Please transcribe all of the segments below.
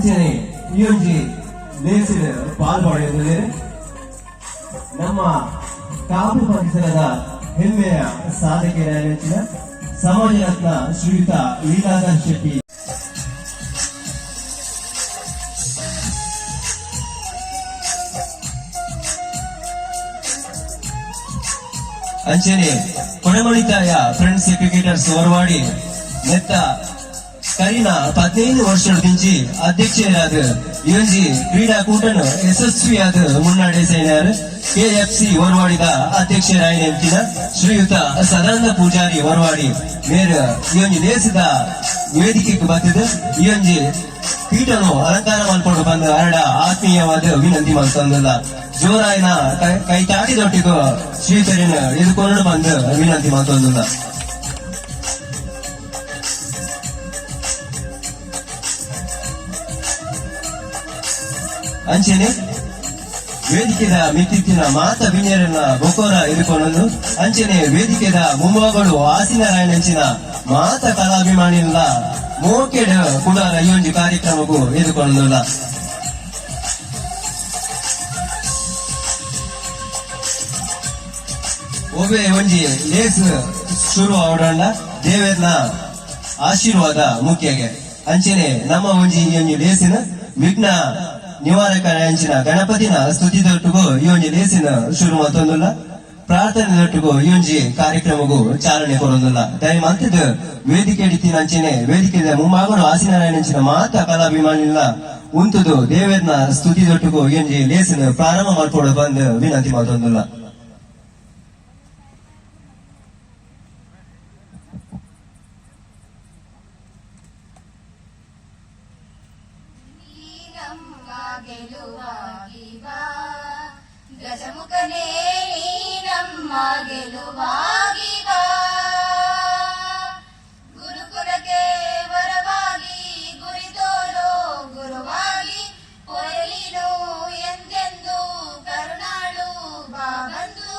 ಅರ್ಚನೆ ನಿಯೋಜಿ ಜಿ ಲೇಸಿದರು ನಮ್ಮ ಕಾಪು ಪರಿಸರದ ಹೆಮ್ಮೆಯ ಸಾಧಕಿಯ ನೆಚ್ಚಿನ ಸಮಾಜ ರತ್ನ ಶ್ರೀಯುತ ಲೀಲಾಧರ್ ಶೆಟ್ಟಿ. ಅಂಚನೆ ಕೊನೆಮಣಿತಾಯ ಫ್ರೆಂಡ್ಸ್ ಕ್ರಿಕೆಟರ್ಸ್ ಹೊರವಾಡಿ, ನೆತ್ತ ಕರಿನ ಹದಿನೈದು ವರ್ಷ ದಿಂಚಿ ಅಧ್ಯಕ್ಷರಾದ ಯುಜಿ ಕ್ರೀಡಾಕೂಟನು ಯಶಸ್ವಿಯಾದ ಮುನ್ನಡೆಸಿದ್ದಾರೆ ಕೆಎಫ್ಸಿ ಅಧ್ಯಕ್ಷರಾಯ ನೆಂಚಿನ ಶ್ರೀಯುತ ಸದಾನಂದ ಪೂಜಾರಿ ಹೊರವಾಡಿ ಮೇರ ಯುಎನ್ಜಿ ದೇಶದ ವೇದಿಕೆಗೆ ಬಂದಿದ್ದ ಯುಎನ್ಜಿ ಪೀಠನು ಅಲಂಕಾರ ಮಾಡಿಕೊಂಡು ಬಂದ ಹರಡ ಆತ್ಮೀಯವಾದ ವಿನಂತಿ ಮಾಡ್ತಂದಲ್ಲ ಜೋರಾಯನ ಕೈ- ಚಾಟಿದೊಟ್ಟಿಗೂ ಶ್ರೀಕರಿನ ಎದುಕೊಂಡು ಬಂದು ವಿನಂತಿ ಮಾಡ್ತಂದಲ್ಲ ಅಂಚೆನೆ ವೇದಿಕೆದ ಮಿತ್ತಿತ್ತಿನ ಮಾತ ಬಿನ್ಯರನ್ನ ಬೊಕೋರ ಇದುಕೊಂಡು ಅಂಚನೆ ವೇದಿಕೆದ ಆಸಿನ ಆಸಿನರಾಯಣಂಚಿನ ಮಾತ ಕಲಾಭಿಮಾನಿಲ್ಲ ಮೋಕೆಡ ಕೂಡ ಈ ಒಂದು ಕಾರ್ಯಕ್ರಮಕ್ಕೂ ಎದುಕೊಂಡಲ್ಲ ಒಬ್ಬೆ ಒಂಜಿ ಲೇಸ್ ಶುರು ಅವಡಂಡ ದೇವೇರ್ನ ಆಶೀರ್ವಾದ ಮುಖ್ಯಗೆ. ಅಂಚನೆ ನಮ್ಮ ಒಂಜಿ ಈ ಒಂಜಿ ಲೇಸಿನ ವಿಘ್ನ ನಿವಾರಕ ಅಂಚಿನ ಗಣಪತಿನ ಸ್ತುತಿದೊಟ್ಟಿಗೂ ಒಂಜಿ ಲೇಸಿನ ಶುರು ಮತ್ತೊಂದುಲ್ಲ ಪ್ರಾರ್ಥನೆದೊಟ್ಟಿಗೂ ಒಂಜಿ ಕಾರ್ಯಕ್ರಮಗೂ ಚಾಲನೆ ಕೊಡೊಂದಿಲ್ಲ. ದಯಮಂತದ ವೇದಿಕೆ ಹಿಡಿತಿನ ಅಂಚನೆ ವೇದಿಕೆ ಮುಂಭಾಗಡು ಆಸಿನಾರಾಯಣಂಚಿನ ಮಾತ ಕಲಾಭಿಮಾನಿಲ್ಲ. ಉಂತುದು ದೇವೇರ್ನ ಸ್ತುತಿದೊಟ್ಟಿಗೂ ಒಂಜಿ ಲೇಸಿನ ಪ್ರಾರಂಭ ಮಾಡ್ಕೊಡ ಬಂದು ವಿನಂತಿ ಮತ್ತೊಂದಿಲ್ಲ ನೀನಮ್ಮ ಗೆಲುವಾಗಿ ಬಾ ಗಜಮುಖನೇ ನೀನಮ್ಮ ಗೆಲುವಾಗಿ ಬಾ ಗುರುಕುಲಕ್ಕೆ ವರವಾಗಿ ಗುರಿ ತೋರೋ ಗುರುವಾಗಿ ಹೊರಲಿನು ಎಂದೆಂದು, ಕರುಣಾಳು ಬಾ ಬಂದು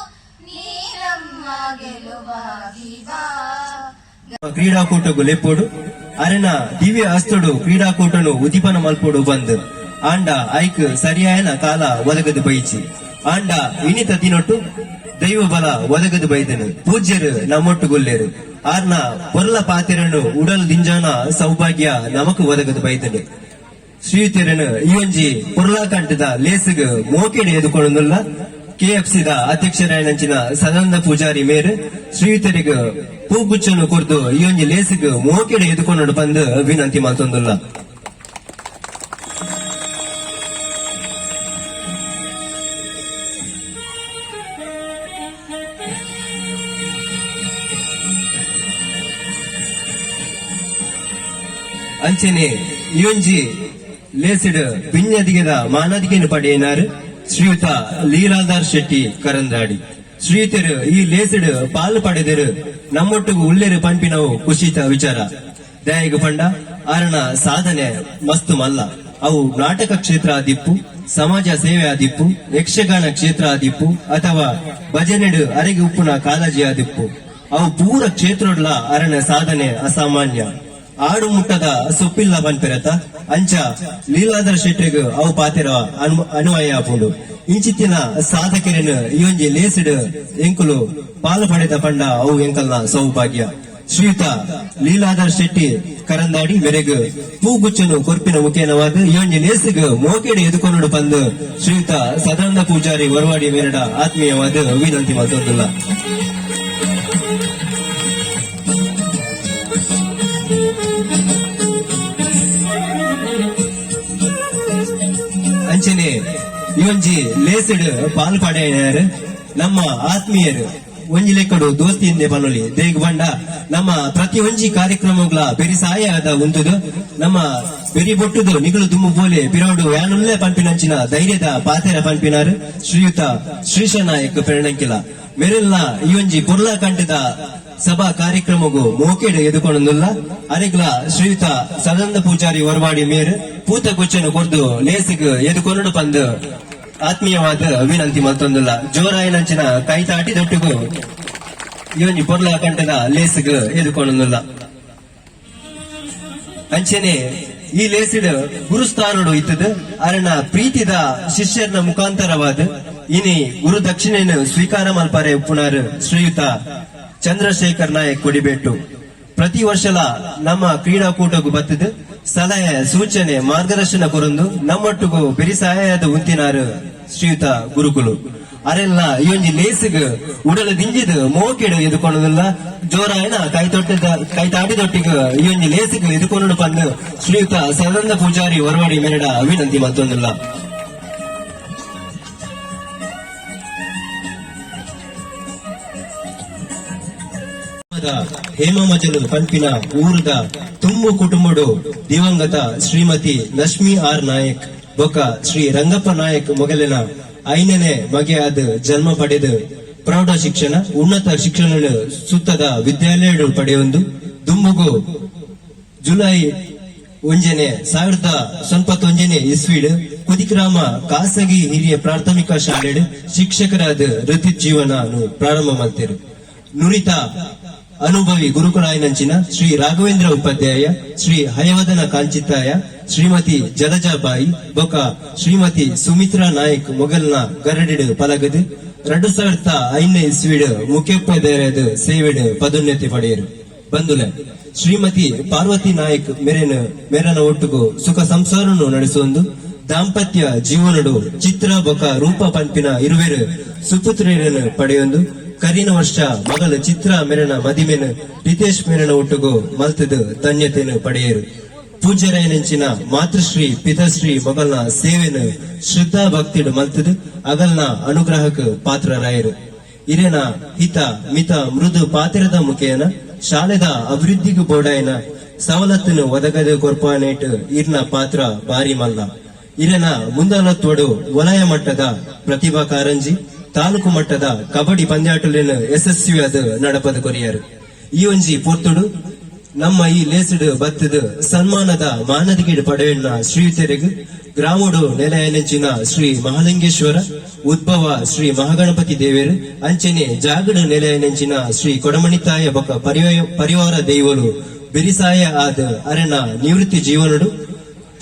ನೀನಮ್ಮ ಗೆಲುವಾಗಿ ಬಾ ಕ್ರೀಡಾಕೂಟಗೂ ಲೆಪ್ಪೋಡು ಅರೆನ ದಿವ್ಯ ಅಸ್ತುಡು ಕ್ರೀಡಾಕೂಟನು ಉದ್ದೀಪನ ಮಲ್ಪೋಡು ಬಂದ್. ಆಂಡ ಐಕ್ ಸರಿಯಾಯನ ಕಾಲ ಒದಗದು ಬೈಚಿ. ಆಂಡಾ ಇನಿತ ದಿನೊಟ್ಟು ದೈವ ಬಲ ಒದಗದು ಬೈದನು. ಪೂಜ್ಯರು ನಮ್ಮೊಟ್ಟು ಗುಲ್ಲೇರು. ಆರ್ನ ಪೊರ್ಲ ಪಾತಿರನು ಉಡಲ್ ದಿಂಜಾನ ಸೌಭಾಗ್ಯ ನಮಕ್ ಒದಗದು ಬೈದನು. ಶ್ರೀತಿರನು ಈ ಒಂಜಿ ಪುರ್ಲಾಕಂಠದ ಲೇಸಿಗ್ ಮೋಕೆಡೆ ಎದುಕೊಳ್ಳುವುದಿಲ್ಲ ಕೆಎಫ್ಸಿದ ಅಧ್ಯಕ್ಷರಾಯನಂಚಿನ ಸದಾನಂದ ಪೂಜಾರಿ ಮೇರ್ ಶ್ರೀಯುತರಿಗೆ ಹೂಗುಚ್ಚನ್ನು ಕೊರ್ದು ಈ ಒಂಜಿ ಲೇಸಿಗೆ ಮೋಕೆಡೆ ಎದುಕೊಂಡು ಬಂದು ವಿನಂತಿ ಮಾತೊಂದಿಲ್ಲ. ಅಂಚನೆ ಇಯೊಂಜಿ ಲೇಸಿಡ್ ಪಿಣ್ಯದಿಗೆದ ಮಾನದಿಗೆನು ಪಡೆಯನಾರು ಶ್ರೀಯುತ ಲೀಲಾಧಾರ್ ಶೆಟ್ಟಿ ಕರಂದಾಡಿ ಶ್ರೀಯುತರು ಈ ಲೇಸಿಡ್ ಪಾಲು ಪಡೆದರು. ನಮ್ಮೊಟ್ಟಿಗೂ ಉಳ್ಳೇರು ಪಂಪಿನವು ಖುಷಿತ ವಿಚಾರ. ದಯಾಗ ಪಂಡ ಅರಣ ಸಾಧನೆ ಮಸ್ತು ಮಲ್ಲ ಅವು ನಾಟಕ ಕ್ಷೇತ್ರ ಆದಿಪ್ಪು ಸಮಾಜ ಸೇವೆ ಆದಿಪ್ಪು ಯಕ್ಷಗಾನ ಕ್ಷೇತ್ರ ಆದಿಪ್ಪು ಅಥವಾ ಭಜನೆಡು ಅರೆಗೆ ಉಪ್ಪುನ ಕಾಳಜಿ ಆದಿಪ್ಪು ಅವು ಪೂರ ಕ್ಷೇತ್ರ ಅರಣ ಸಾಧನೆ ಅಸಾಮಾನ್ಯ. ಆಡು ಮುಟ್ಟದ ಸೊಪ್ಪಿಲ್ಲ ಬನ್ಪೆರತ ಅಂಚ ಲೀಲಾಧರ ಶೆಟ್ಟಿಗೆ ಅವು ಪಾತಿರ ಅನು- ಅನ್ವಯ ಆಪುಂಡು. ಇಂಚಿತ್ತಿನ ಸಾಧಕರನ್ನು ಇವೊಂಜಿ ಲೇಸಿಡ್ ಎಂಕುಲು ಪಾಲು ಪಡೆದ ಪಂಡ ಅವು ಎಂಕಲ್ನ ಸೌಭಾಗ್ಯ. ಶ್ರೀಯುತ ಲೀಲಾಧರ್ ಶೆಟ್ಟಿ ಕರಂದಾಡಿ ಮೆರೆಗ್ ಪೂಗುಚ್ಚನು ಕೊರ್ಪಿನ ಮುಖೇನವಾದ ಈ ಲೇಸಿಗ ಮೋಕೆಡೆ ಎದುಕೊಂಡು ಬಂದು ಶ್ರೀಯುತ ಸದಾನಂದ ಪೂಜಾರಿ ವರವಾಡಿ ಮೇರಡ ಆತ್ಮೀಯವಾದ ವಿನಂತಿ ಮತ್ತೊಂದಿಲ್ಲ ಅಂಚನೆ ಇವೊಂಜಿ ಲೇಸಿಡ್ ಪಾಲ್ ಪಡೆಯರು ನಮ್ಮ ಆತ್ಮೀಯರು ಒಂಜಿ ಲೆಕ್ಕಡು ದೋಸ್ತಿಯಿಂದೆ ಪನೊಲಿ ದೇಗ್ ಬಂಡ, ನಮ್ಮ ಪ್ರತಿ ಒಂಜಿ ಕಾರ್ಯಕ್ರಮಗಳ ಬೆರಿ ಸಹಾಯದ ಉಂದುದು ನಮ್ಮ ಬೆರಿ ಬೊಟ್ಟುದು ನಿಗಳು ದುಮ್ಮು ಬೋಲೆ ಪಿರೋಡು ಯಾನುಲ್ಲೇ ಪಂಪಿನಂಚಿನ ಧೈರ್ಯದ ಪಾತೆರ ಪಂಪಿನಾರು ಶ್ರೀಯುತ ಶ್ರೀಶ ನಾಯಕ್ ಪೆರಣಂಕಿಲ. ಮೆರೆಲ್ಲ ಈ ಒಂಜಿ ಪುರ್ಲಾ ಕಂಠದ ಸಭಾ ಕಾರ್ಯಕ್ರಮಗೂ ಮೋಕೆಡ್ ಎದುಕೊಂಡಲ್ಲ ಅರೆಗ್ಲ ಶ್ರೀಯುತ ಸದಂದ ಪೂಜಾರಿ ಹೊರವಾಡಿ ಮೇರ್ ಪೂತ ಕೊಚ್ಚನ್ನು ಕೊರ್ದು ಲೇಸಿಗ್ ಎದುಕೊಂಡು ಬಂದು ಆತ್ಮೀಯವಾದ ವಿನಂತಿ ಮತ್ತೊಂದಿಲ್ಲ. ಜೋರಾಯನಂಚಿನ ಕೈತಾಟಿ ದೊಟ್ಟಿಗೂ ಇವನಿ ಪೊರ್ಲ ಕಂಠದ ಲೇಸಿಗ್ ಎದುಕೊಂಡಲ್ಲ ಅಂಚನೆ ಈ ಲೇಸಿಡ್ ಗುರುಸ್ಥಾನಡು ಇತ್ತದ. ಅರಣ ಪ್ರೀತಿದ ಶಿಷ್ಯರ್ನ ಮುಖಾಂತರವಾದ. ಇನಿ ಗುರು ದಕ್ಷಿಣೆಯನ್ನು ಸ್ವೀಕಾರ ಮಲ್ಪಾರೆ ಪುನರ್ ಶ್ರೀಯುತ ಚಂದ್ರಶೇಖರ್ ನಾಯಕ್ ಕೊಡಿಬೇಟು. ಪ್ರತಿ ವರ್ಷಲ ನಮ್ಮ ಕ್ರೀಡಾಕೂಟಗೂ ಬತ್ತದ ಸಲಹೆ, ಸೂಚನೆ, ಮಾರ್ಗದರ್ಶನ ಕೊರೊಂದು ನಮ್ಮೊಟ್ಟಿಗೂ ಬೆರಿ ಸಹಾಯದ ಉಂತಿನಾರು ಶ್ರೀಯುತ ಗುರುಕುಲು. ಅರೆಲ್ಲ ಈ ಒಂಜಿ ಲೇಸಿಗ್ ಉಡಲ ದಿಂಜಿದ್ ಮೋಕೆಡು ಎದುಕೊಳೋದಿಲ್ಲ ಜೋರಾಯನ ಕೈ ತೊಟ್ಟಿದ ಕೈ ತಾಡಿದೊಟ್ಟಿಗ ಈ ಒಂಜಿ ಲೇಸಿಗ್ ಎದುಕೊಂಡು ಬಂದು ಶ್ರೀಯುತ ಸದಾನಂದ ಪೂಜಾರಿ ಹೊರವಾಡಿ ಮೇರೆಡ ವಿನಂತಿ ಮತ್ತೊಂದಿಲ್ಲ. ಹೇಮಮಜಲು ಪಂಪಿನ ಊರದ ತುಂಬು ಕುಟುಂಬಡು ದಿವಂಗತ ಶ್ರೀಮತಿ ಲಕ್ಷ್ಮಿ ಆರ್ ನಾಯಕ್, ಬೊಕ ಶ್ರೀ ರಂಗಪ್ಪ ನಾಯಕ್ ಮೊಗಲಿನ ಐನನೇ ಬಗೆಯಾದ ಜನ್ಮ ಪಡೆದು ಪ್ರೌಢ ಶಿಕ್ಷಣ, ಉನ್ನತ ಶಿಕ್ಷಣ ಸುತ್ತದ ವಿದ್ಯಾಲಯ ಪಡೆಯೊಂದು. ದುಂಬುಗು ಜುಲೈ ಒಂಜನೆ ಸಾವಿರದ ಒಂಜನೆ ಇಸ್ವಿಡ್ ಕುದಿಗ್ರಾಮ ಖಾಸಗಿ ಹಿರಿಯ ಪ್ರಾಥಮಿಕ ಶಾಲೆ ಶಿಕ್ಷಕರಾದ ವೃತ್ತಿ ಜೀವನ ಪ್ರಾರಂಭ ಮಾಡ್ತಾರೆ. ನುರಿತ ಅನುಭವಿ ಗುರುಕುಲಾಯನಂಚಿನ ಶ್ರೀ ರಾಘವೇಂದ್ರ ಉಪಾಧ್ಯಾಯ, ಶ್ರೀ ಹಯವದನ ಕಾಂಚಿತ್ತಾಯ, ಶ್ರೀಮತಿ ಜಲಜಾಬಾಯಿ, ಬೊಕ ಶ್ರೀಮತಿ ಸುಮಿತ್ರಾ ನಾಯಕ್ ಮೊಗಲ್ನ ಗರಡಿಡ್ ಪಲಗದು, ಎರಡು ಸಾವಿರದ ಐದನೇ ಇಸ್ವಿಡ್ ಮುಖ್ಯೋಪಾಧ್ಯಾಯದ ಸೇವೆಡ್ ಪದೋನ್ನತಿ ಪಡೆಯರು. ಬಂದುಲೆ ಶ್ರೀಮತಿ ಪಾರ್ವತಿ ನಾಯಕ್ ಮೆರೆನ ಮೆರನ ಒಟ್ಟುಗು ಸುಖ ಸಂಸಾರವನ್ನು ನಡೆಸುವಂದು, ದಾಂಪತ್ಯ ಜೀವನಡು ಚಿತ್ರ ಬೊಕ ರೂಪ ಪಂಪಿನ ಇರುವೆರು ಸುಪುತ್ರಿಯರನ್ನು ಪಡೆಯೊಂದು ಕರಿನ ವರ್ಷ ಮಗಳ ಚಿತ್ರ ಮೆರಣ ಮದಿಮೆನ ರಿತೇಶ್ ಮೆರಣ ಒಟ್ಟುಗು ಮಲ್ತದ ಧನ್ಯತೆಯನ್ನು ಪಡೆಯರು. ಪೂಜ್ಯರಾಯನಂಚಿನ ಮಾತೃಶ್ರೀ, ಪಿತಶ್ರೀ ಮಗಳ ಸೇವೆನ ಶ್ರದ್ಧಾ ಭಕ್ತಿಡು ಮಲ್ತದು ಅಗಲ್ನ ಅನುಗ್ರಹಕ್ಕೆ ಪಾತ್ರರಾಯರು. ಇರೆನ ಹಿತ, ಮಿತ, ಮೃದು ಪಾತ್ರದ ಮುಖೇನ ಶಾಲೆದ ಅಭಿವೃದ್ಧಿಗೂ ಬೋಡಾಯನ ಸವಲತ್ತನ್ನು ಒದಗದ ಕೊರ್ಪಾನೇಟ್ ಇರ್ನ ಪಾತ್ರ ಬಾರಿ ಮಲ್ಲ. ಇರನ ಮುಂದಾಲತ್ತೋಡು ವಲಯ ಮಟ್ಟದ ಪ್ರತಿಭಾ ಕಾರಂಜಿ. ತಾಲೂಕು ಮಟ್ಟದ ಕಬಡ್ಡಿ ಪಂದ್ಯಾಟಲಿನ ಯಶಸ್ವಿಯಾದ ನಡಪದ ಕೊರಿಯರು. ಈ ಒಂಜಿ ಪೊರ್ತುಡು ನಮ್ಮ ಈ ಲೇಸಡು ಬತ್ತದ ಸನ್ಮಾನದ ಮಾನದಗಿಡ ಪಡೆಯನ್ನ ಶ್ರೀಯುತರಿಗೂ ಗ್ರಾಮಡು ನೆಲೆಯನೆಂಚಿನ ಶ್ರೀ ಮಹಾಲಿಂಗೇಶ್ವರ, ಉದ್ಭವ ಶ್ರೀ ಮಹಾಗಣಪತಿ ದೇವರು, ಅಂಚನೆ ಜಾಗಡು ನೆಲೆಯನೆಂಚಿನ ಶ್ರೀ ಕೊಡಮಣಿತಾಯ ಬೊಕ ಪರಿವಾರ ದೈವಲು ಬಿರಿಸಾಯ ಆದ ಅರಣ ನಿವೃತ್ತಿ ಜೀವನಡು,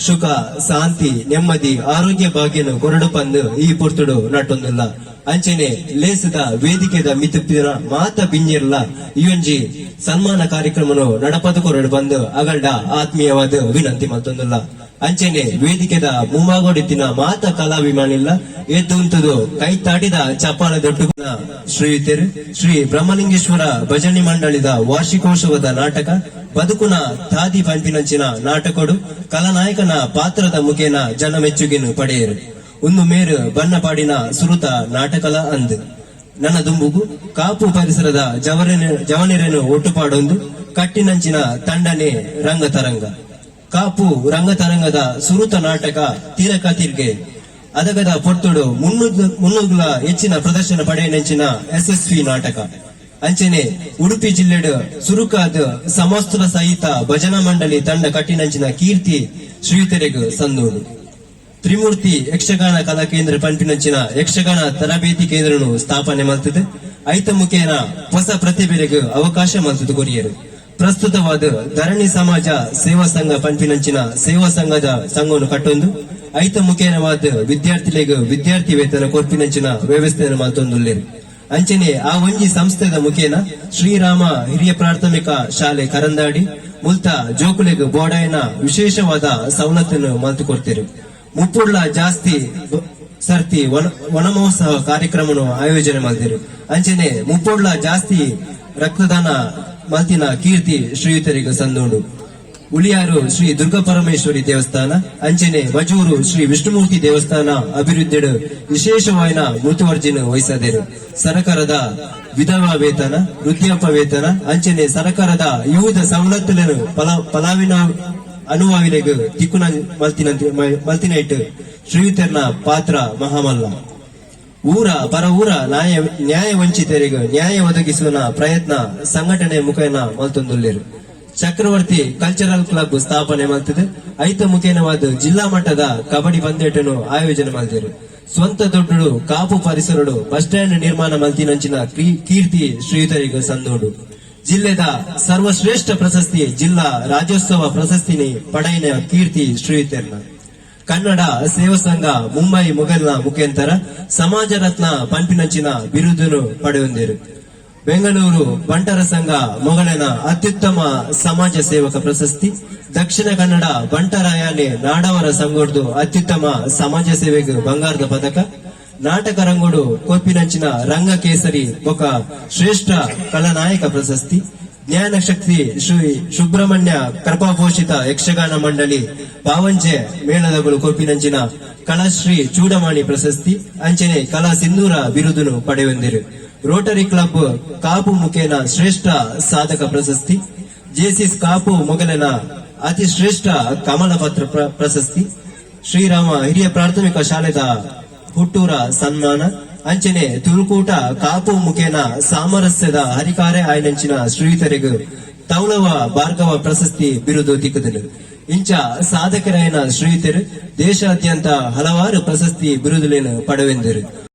ಸುಖ, ಶಾಂತಿ, ನೆಮ್ಮದಿ, ಆರೋಗ್ಯ ಭಾಗ್ಯನು ಕೊರಡು ಪಂದು ಈ ಪುರ್ತುಡು ನಟ್ಟೊಂದಿಲ್ಲ ಅಂಚನೆ ಲೇಸದ ವೇದಿಕೆದ ಮಿತುಪಿನ ಮಾತ ಬಿಂಜಿರ್ಲ ಇವಂಜಿ ಸನ್ಮಾನ ಕಾರ್ಯಕ್ರಮನು ನಡಪದ ಕೊರಡು ಬಂದು ಅಗಲ್ಡ ಆತ್ಮೀಯವಾದ ವಿನಂತಿ ಮತ್ತೊಂದಲ್ಲ. ಅಂಚನೆ ವೇದಿಕೆದ ಮುಮ್ಮಾಗೋಡಿತ್ತಿನ ಮಾತ ಕಲಾಭಿಮಾನಿಲ್ಲ. ಎದ್ದುಂತದು ಕೈ ತಾಟಿದ ಚಪ್ಪಾಳ ದೊಡ್ಡ ಶ್ರೀಯುತರು. ಶ್ರೀ ಬ್ರಹ್ಮಲಿಂಗೇಶ್ವರ ಭಜನಿ ಮಂಡಳಿದ ವಾರ್ಷಿಕೋತ್ಸವದ ನಾಟಕ, ಬದುಕುನ ತಾದಿ ಪಂಪಿನಂಚಿನ ನಾಟಕಡು, ಕಲಾನಾಯಕನ ಪಾತ್ರದ ಮುಖೇನ ಜನ ಮೆಚ್ಚುಗೆನು ಪಡೆಯರು. ಒಂದು ಮೇರು ಬಣ್ಣಪಾಡಿನ ಸುರುತ ನಾಟಕಲ ಅಂದ್. ನನ್ನ ದುಂಬುಗು ಕಾಪು ಪರಿಸರದ ಜವರನ ಒಟ್ಟು ಒಟ್ಟುಪಾಡೊಂದು, ಕಟ್ಟಿನಂಚಿನ ತಂಡನೆ ರಂಗತರಂಗ. ಕಾಪು ರಂಗತರಂಗದ ಸುರುತ ನಾಟಕ ತೀರಕ ತಿರ್ಗೆ. ಅದಗದ ಪೊರ್ತುಡು ಮುನ್ನು ಮುನ್ನುಗ್ಲ ಹೆಚ್ಚಿನ ಪ್ರದರ್ಶನ ಪಡೆಯನೆಂಚಿನ ಯಶಸ್ವಿ ನಾಟಕ. ಅಂಚನೆ ಉಡುಪಿ ಜಿಲ್ಲೆಡ್ ಸುರುಕಾದ ಸಮಸ್ತ್ರ ಸಹಿತ ಭಜನಾ ಮಂಡಳಿ ತಂಡ ಕಟ್ಟಿನಂಚಿನ ಕೀರ್ತಿ ಶ್ರೀಯುತರಿಗೂ ಸಂದೂರು ತ್ರಿಮೂರ್ತಿ ಯಕ್ಷಗಾನ ಕಲಾ ಕೇಂದ್ರ ಪಂಪಿನಂಚಿನ ಯಕ್ಷಗಾನ ತರಬೇತಿ ಕೇಂದ್ರನು ಸ್ಥಾಪನೆ ಮಾಡುತ್ತದೆ ಐತ ಮುಖೇನ ಹೊಸ ಪ್ರತಿಭೆಗೆ ಅವಕಾಶ ಮಾಡುತ್ತದೆ ಕೊರಿಯರು ಪ್ರಸ್ತುತವಾದ ಧರಣಿ ಸಮಾಜ ಸೇವಾ ಸಂಘ ಪಂಪಿನಂಚಿನ ಸೇವಾ ಸಂಘದ ಸಂಘವನ್ನು ಕಟ್ಟೊಂದು. ಐತ ಮುಖೇನವಾದ ವಿದ್ಯಾರ್ಥಿಗಳಿಗೆ ವಿದ್ಯಾರ್ಥಿ ವೇತನ ಕೊರ್ಪಿನಂಚಿನ ವ್ಯವಸ್ಥೆಯನ್ನು ಮಾತೊಂದುಲ್ಲೇರು ಅಂಚನೆ ಆ ಒಂಜಿ ಸಂಸ್ಥೆದ ಮುಖೇನ ಶ್ರೀರಾಮ ಹಿರಿಯ ಪ್ರಾಥಮಿಕ ಶಾಲೆ ಕರಂದಾಡಿ, ಮುಲ್ತ ಜೋಕುಲೆಗ್ ಬೋಡಾಯನ ವಿಶೇಷವಾದ ಸವಲತ್ತನ್ನು ಮಾತು ಮುಪ್ಪುಡ್ಲ ಜಾಸ್ತಿ ಸರ್ತಿ ವನ ವನ ಮಹೋತ್ಸವ ಕಾರ್ಯಕ್ರಮನು ಆಯೋಜನೆ ಮಾಡಿದರು. ಅಂಚನೆ ಮುಪ್ಪುಡ್ಲ ಜಾಸ್ತಿ ರಕ್ತದಾನ ಮಾತಿನ ಕೀರ್ತಿ ಶ್ರೀಯುತರಿಗೆ ಸಂದೋಡು. ಉಳಿಯಾರು ಶ್ರೀ ದುರ್ಗಾ ಪರಮೇಶ್ವರಿ ದೇವಸ್ಥಾನ, ಅಂಚನೆ ಮಜೂರು ಶ್ರೀ ವಿಷ್ಣುಮೂರ್ತಿ ದೇವಸ್ಥಾನ ಅಭಿವೃದ್ಧಿಡು ವಿಶೇಷವಾಯಿನ ಮುತುವರ್ಜಿನ ವಹಿಸದಿರು. ಸರ್ಕಾರದ ವಿಧವಾ ವೇತನ, ವೃದ್ಧಾಪ್ಯ ವೇತನ, ಅಂಚನೆ ಸರ್ಕಾರದ ವಿವಿಧ ಸವಲತ್ತುಗಳನ್ನು ಫಲ ಫಲಾವಿನ ಅನುಭವಿಲೆಗ್ ತಿಕ್ಕುನ ಮಲ್ತಿನಂತೆ ಮಲ್ತಿನೈಟ್ ಶ್ರೀಯುತರ್ನ ಪಾತ್ರ ಮಹಾಮಲ್ಲ. ಊರ, ಪರ ಊರ ನ್ಯಾಯ ನ್ಯಾಯ ವಂಚಿತರಿಗೆ ನ್ಯಾಯ ಒದಗಿಸುವ ಪ್ರಯತ್ನ ಸಂಘಟನೆ ಮುಖೇನ ಮಲ್ತೊಂದುಲ್ಲಿರು. ಚಕ್ರವರ್ತಿ ಕಲ್ಚರಲ್ ಕ್ಲಬ್ ಸ್ಥಾಪನೆ ಮಾಡ್ತಿದೆ ಐತ ಮುಖೇನವಾದ ಜಿಲ್ಲಾ ಮಟ್ಟದ ಕಬಡ್ಡಿ ಪಂದ್ಯಟನ್ನು ಆಯೋಜನೆ ಮಾಡಿದರು ಸ್ವಂತ ದೊಡ್ಡಡು ಕಾಪು ಪರಿಸರಡು ಬಸ್ ಸ್ಟ್ಯಾಂಡ್ ನಿರ್ಮಾಣ ಮಲ್ತಿನಂಚಿನ ಕೀರ್ತಿ ಶ್ರೀಯುತರಿಗೆ ಸಂದೋಡು. ಜಿಲ್ಲೆದ ಸರ್ವಶ್ರೇಷ್ಠ ಪ್ರಶಸ್ತಿ ಜಿಲ್ಲಾ ರಾಜ್ಯೋತ್ಸವ ಪ್ರಶಸ್ತಿನಿ ಪಡೆಯಿನ ಕೀರ್ತಿ ಶ್ರೀತೆರ್ನ ಕನ್ನಡ ಸೇವಾ ಸಂಘ ಮುಂಬೈ ಮುಗಲ್ನ ಮುಖಾಂತರ, ಸಮಾಜ ರತ್ನ ಪಂಪಿನಂಚಿನ ಬಿರುದನ್ನು ಪಡೆಯೊಂದಿರು. ಬೆಂಗಳೂರು ಬಂಟರ ಸಂಘ ಮೊಘಲನ ಅತ್ಯುತ್ತಮ ಸಮಾಜ ಸೇವಕ ಪ್ರಶಸ್ತಿ, ದಕ್ಷಿಣ ಕನ್ನಡ ಬಂಟರಾಯನೆ ನಾಡವರ ಸಂಘದ್ದು ಅತ್ಯುತ್ತಮ ಸಮಾಜ ಸೇವೆಗೆ ಬಂಗಾರದ ಪದಕ ನಾಟಕ ರಂಗೋಡು ಕೋಪಿನಂಚಿನ ರಂಗ ಕೇಸರಿ ಒಕ ಶ್ರೇಷ್ಠ ಕಲಾನಾಯಕ ಪ್ರಶಸ್ತಿ. ಜ್ಞಾನ ಶಕ್ತಿ ಶ್ರೀ ಸುಬ್ರಹ್ಮಣ್ಯ ಕೃಪಾಘೋಷಿತ ಯಕ್ಷಗಾನ ಮಂಡಳಿ ಪಾವಂಜೆ ಮೇಳದಗಳು ಕೋಪಿನಂಚಿನ ಕಲಾಶ್ರೀ ಚೂಡಮಾಣಿ ಪ್ರಶಸ್ತಿ. ಅಂಚನೆ ಕಲಾ ಸಿಂಧೂರ ಬಿರುದನ್ನು ಪಡೆಯೊಂದಿರು. ರೋಟರಿ ಕ್ಲಬ್ ಕಾಪು ಮುಖೇನ ಶ್ರೇಷ್ಠ ಸಾಧಕ ಪ್ರಶಸ್ತಿ. ಜೇಸಿಸ್ ಕಾಪು ಮೊಗಲನ ಅತಿ ಶ್ರೇಷ್ಠ ಕಮಲ ಪತ್ರ ಪ್ರ- ಪ್ರಶಸ್ತಿ. ಶ್ರೀರಾಮ ಹಿರಿಯ ಪ್ರಾಥಮಿಕ ಶಾಲೆದ ಹುಟ್ಟೂರ ಸನ್ಮಾನ. ಅಂಚನೆ ತುಳುಕೂಟ ಕಾಪು ಮುಖೇನ ಸಾಮರಸ್ಯದ ಹರಿಕಾರೆ ಆಯ್ನಂಚಿನ ಶ್ರೀತರಿಗೂ ತೌಲವ ಭಾರ್ಗವ ಪ್ರಶಸ್ತಿ ಬಿರುದು ತಿಕ್ಕದನು. ಇಂಚ ಸಾಧಕರಾಯನ ಶ್ರೀತರು ದೇಶಾದ್ಯಂತ ಹಲವಾರು ಪ್ರಶಸ್ತಿ ಬಿರುದುಲೇನು ಪಡೆವೆಂದರು.